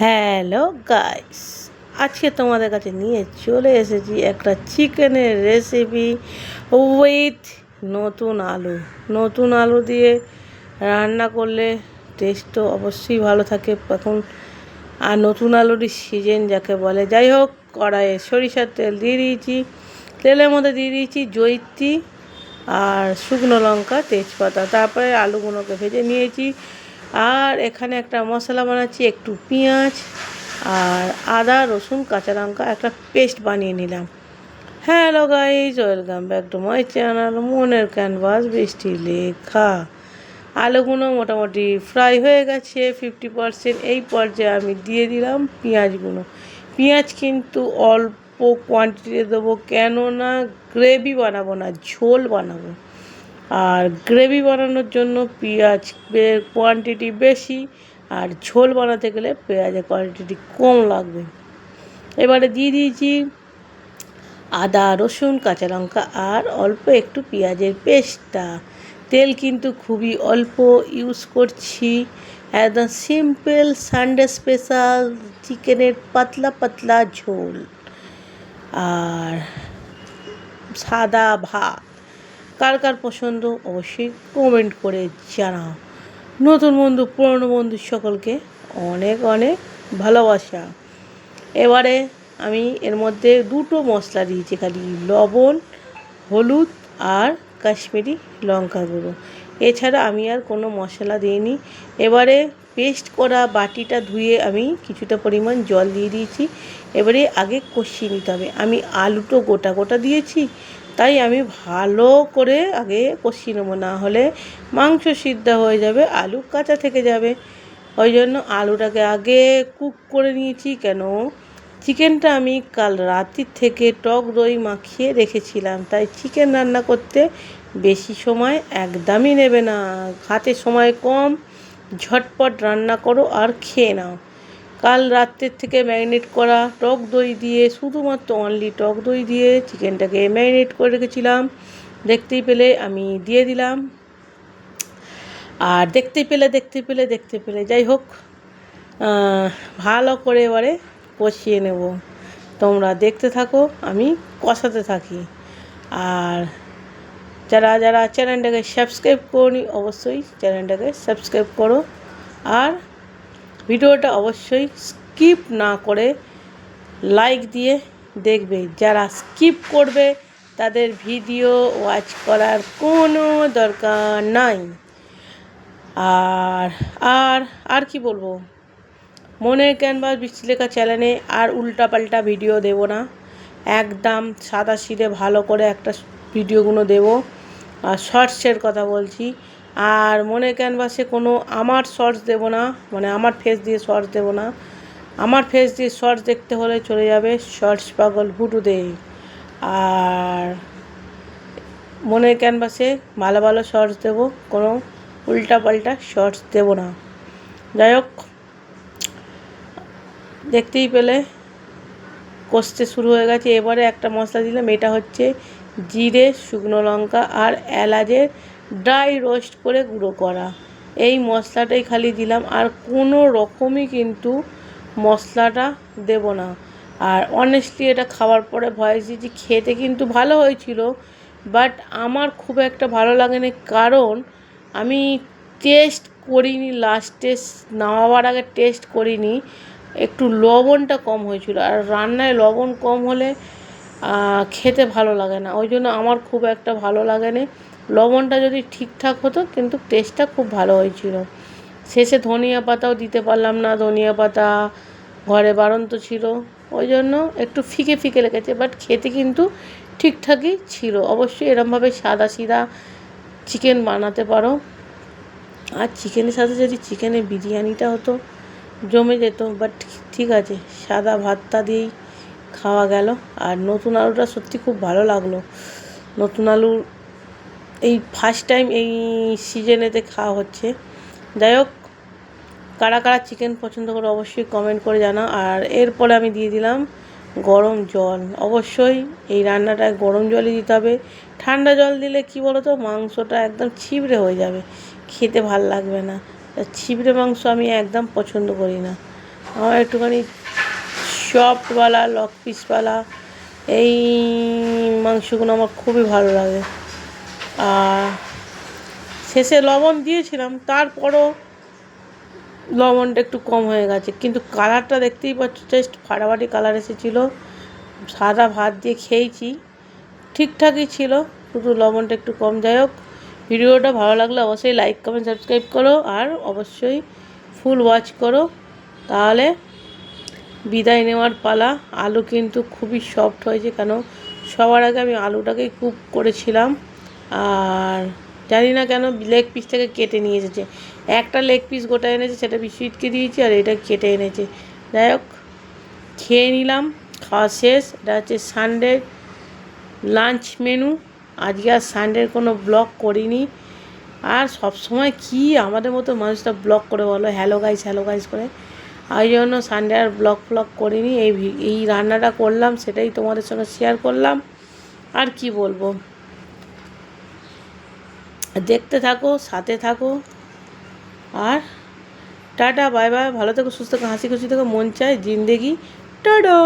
Hello guys, আজকে তোমাদের কাছে নিয়ে চলে এসেছি একটা চিকেনের রেসিপি উইথ নতুন আলু। নতুন আলু দিয়ে রান্না করলে টেস্ট তো অবশ্যই ভালো থাকে। এখন আর নতুন আলুরই সিজন যাকে বলে। যাই হোক, কড়াইয়ে সরিষার তেল দিয়ে দিয়েছি। তেলের মধ্যে দিয়ে দিয়েছি জৈত্রী আর শুকনো লঙ্কা, তেজপাতা। তারপরে আলুগুলোকে ভেজে নিয়েছি। আর এখানে একটা মশলা বানাচ্ছি, একটু পেঁয়াজ আর আদা, রসুন, কাঁচা লঙ্কা, একটা পেস্ট বানিয়ে নিলাম। Hello guys welcome back to my channel মনের ক্যানভাস বৃষ্টি লেখা আলুগুলো মোটামুটি ফ্রাই হয়ে গেছে ফিফটি পারসেন্ট এই পর্যায়ে আমি দিয়ে দিলাম পেঁয়াজগুলো পেঁয়াজ কিন্তু অল্প কোয়ান্টিটি দেবো, কেননা গ্রেভি বানাবো না, ঝোল বানাবো। আর গ্রেভি বানানোর জন্য পেঁয়াজের কোয়ান্টিটি বেশি, আর ঝোল বানাতে গেলে পেঁয়াজের কোয়ান্টিটি কম লাগবে। এবারে দিয়ে দিয়েছি আদা, রসুন, কাঁচা লঙ্কা, আর অল্প একটু পেঁয়াজের পেস্টটা। তেল কিন্তু খুবই অল্প ইউজ করছি। একদম সিম্পল সানডে স্পেশাল চিকেনের পাতলা পাতলা ঝোল। আর সাদা ভাত। কার কার পছন্দ অবশ্যই কমেন্ট করে জানাও। নতুন বন্ধু, পুরনো বন্ধু সকলকে অনেক অনেক ভালোবাসা। এবারে আমি এর মধ্যে দুটো মশলা দিয়েছি, খালি লবণ, হলুদ আর কাশ্মীরি লঙ্কা গুঁড়ো। এছাড়া আমি আর কোনো মশলা দিইনি। এবারে পেস্ট করা বাটিটা ধুয়ে আমি কিছুটা পরিমাণ জল দিয়ে দিয়েছি। এবারে আগে কষিয়ে নিতে হবে। আমি আলুটো গোটা গোটা দিয়েছি তাই আমি ভালো করে আগে কষিয়ে নেব, না হলে মাংস সিদ্ধ হয়ে যাবে, আলু কাঁচা থেকে যাবে। ওই জন্য আলুটাকে আগে কুক করে নিয়েছি, কেন চিকেনটা আমি কাল রাত্রির থেকে টক দই মাখিয়ে রেখেছিলাম, তাই চিকেন রান্না করতে বেশি সময় একদমই নেবে না। হাতে সময় কম, ঝটপট রান্না করো আর খেয়ে নাও। কাল রাত্রের থেকে ম্যারিনেট করা টক দই দিয়ে, শুধুমাত্র অনলি টক দই দিয়ে চিকেনটাকে ম্যারিনেট করে রেখেছিলাম। দেখতেই পেলে আমি দিয়ে দিলাম। আর দেখতে পেলে দেখতে পেলে দেখতে পেলে, যাই হোক ভালো করে এবারে কষিয়ে নেব। তোমরা দেখতে থাকো, আমি কষাতে থাকি। আর যারা যারা চ্যানেলটাকে সাবস্ক্রাইব করনি, অবশ্যই চ্যানেলটাকে সাবস্ক্রাইব করো। আর ভিডিওটা অবশ্যই স্কিপ না করে লাইক দিয়ে দেখবে। যারা স্কিপ করবে, তাদের ভিডিও ওয়াচ করার কোনো দরকার নাই। আর আর আর কি বলব? মনের ক্যানভাস বৃষ্টি লেখা চ্যানেলে আর উল্টাপাল্টা ভিডিও দেব না। একদম সাদা সিধে ভালো করে একটা ভিডিওগুলো দেবো। শর্টসের কথা বলছি। আর মনে ক্যানভাসে কোনো আমার শর্টস দেব না মানে আমার ফেস দিয়ে শর্টস দেব না। আমার ফেস দিয়ে শর্টস দেখতে হলে চলে যাবে শর্টস পাগল দে। আর মনের ক্যানভাসে ভালো ভালো শর্টস দেবো, কোনো উল্টা পাল্টা শর্টস দেবো না। যাই হোক দেখতেই পেলে, কষতে শুরু হয়ে গেছে। এবারে একটা মশলা দিলাম, এটা হচ্ছে জিরে, শুকনো লঙ্কা আর এলাচের ড্রাই রোস্ট করে গুঁড়ো করা। এই মশলাটাই খালি দিলাম আর কোনো রকমই কিন্তু মশলাটা দেব না। আর অনেস্টলি এটা খাওয়ার পরে ভয়েস দিয়েছি খেতে কিন্তু ভালো হয়েছিল বাট আমার খুব একটা ভালো লাগেনি কারণ আমি টেস্ট করিনি লাস্ট টেস্ট নামাবার আগে টেস্ট করিনি। একটু লবণটা কম হয়েছিল আর রান্নায় লবণ কম হলে খেতে ভালো লাগে না। ওই জন্য আমার খুব একটা ভালো লাগেনি। লবণটা যদি ঠিকঠাক হতো, কিন্তু টেস্টটা খুব ভালো হয়েছিল। শেষে ধনিয়া পাতাও দিতে পারলাম না। ধনিয়া পাতা ঘরে বাড়ন্ত ছিল। ওই জন্য একটু ফিকে ফিকে লেগেছে বাট খেতে কিন্তু ঠিকঠাকই ছিল। অবশ্যই এরমভাবে সাদা সিধা চিকেন বানাতে পারো। আর চিকেনের সাথে যদি চিকেনের বিরিয়ানিটা হতো, জমে যেত বাট ঠিক আছে, সাদা ভাতটা দিয়েই খাওয়া গেল। আর নতুন আলুটা সত্যি খুব ভালো লাগল। নতুন আলু এই ফার্স্ট টাইম এই সিজনেতে খাওয়া হচ্ছে। যাই হোক, কারা কারা চিকেন পছন্দ করে অবশ্যই কমেন্ট করে জানা আর এরপরে আমি দিয়ে দিলাম গরম জল। অবশ্যই এই রান্নাটায় গরম জলই দিতে হবে। ঠান্ডা জল দিলে কি বলো তো মাংসটা একদম ছিবড়ে হয়ে যাবে। খেতে ভালো লাগবে না। ছিবড়ে মাংস আমি একদম পছন্দ করি না। আমার একটুখানি চপওয়ালা লক পিসওয়ালা, এই মাংসগুলো আমার খুবই ভালো লাগে। আর শেষে লবণ দিয়েছিলাম, তারপরও লবণটা একটু কম হয়ে গেছে। কিন্তু কালারটা দেখতেই পাচ্ছ জাস্ট ফাটাফাটি কালার এসেছিল। সাদা ভাত দিয়ে খেয়েছি, ঠিকঠাকই ছিল, শুধু লবণটা একটু কম। যাই হোক, ভিডিওটা ভালো লাগলে অবশ্যই লাইক কমেন্ট সাবস্ক্রাইব করো। আর অবশ্যই ফুল ওয়াচ করো। তাহলে বিদায় নেওয়ার পালা। আলু কিন্তু খুবই সফট হয়েছে কেন? সবার আগে আমি আলুটাকেই কুক করেছিলাম। আর জানি না কেন লেগ পিসটাকে কেটে নিয়ে এসেছে। একটা লেগ পিস গোটা এনেছে, সেটা বিস্কুটকে দিয়েছি আর এটা কেটে এনেছে। যাই হোক, খেয়ে নিলাম, খাওয়া শেষ। এটা হচ্ছে সানডে লাঞ্চ মেনু আজকে আর সানডের কোনো ব্লগ করিনি। আর সব সময় কি আমাদের মতো মানুষটা ব্লগ করে বলো? হ্যালো গাইস হ্যালো গাইস করে। ওই জন্য সানডে আর ব্লগ ফ্লগ করিনি, এই এই রান্নাটা করলাম, সেটাই তোমাদের সঙ্গে শেয়ার করলাম। আর কি বলব? দেখতে থাকো, সাথে থাকো। আর টাটা বাই বাই ভালো থেকো, সুস্থ থেকো, হাসি খুশি থেকো, মন চায়, জিন্দেগি। টাটা!